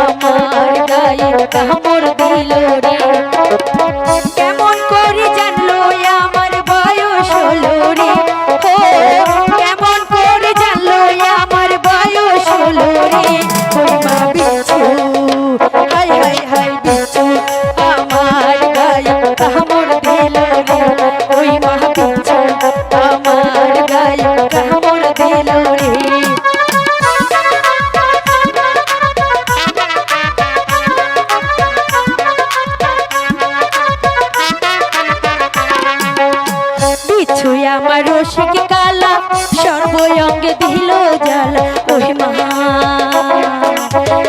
আমার গায়ে কামড় দিল রে। কেমন রসিক কালা সর্বঙ্গে দিল জ্বালা ওই মা।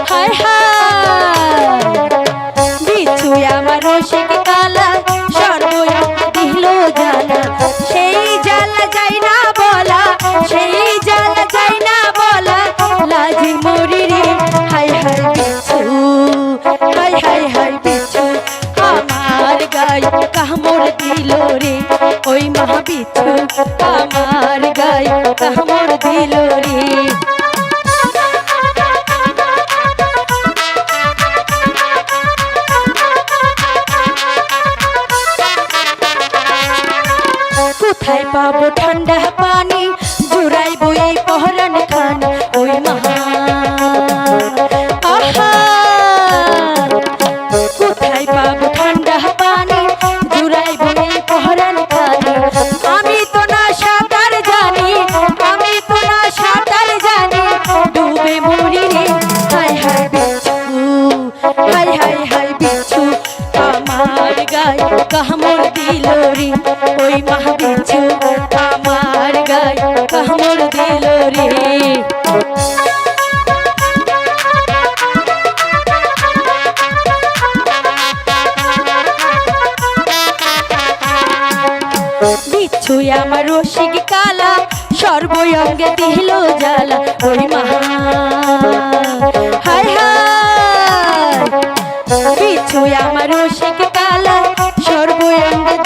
হায় হায় বিছুই আমার রসিক কালা সর্বঙ্গে দিল জ্বালা সেই জ্বালা যাই না বলা, সেই জ্বালা যাই না বলা লাজি মহাবিছু আমার গায়ে কামড় দিল রে। কোথায় পাবো ঠান্ডা পানি গায়ে কামড় দিল রে। ওই মা বিচ্ছু আমার গায়ে কামড় দিল রে। বিচ্ছু আমার রসিক কালা সর্বঙ্গে দিল জ্বালা। ওই মা, হায় হায়। বিচ্ছু আমার রসিক কালা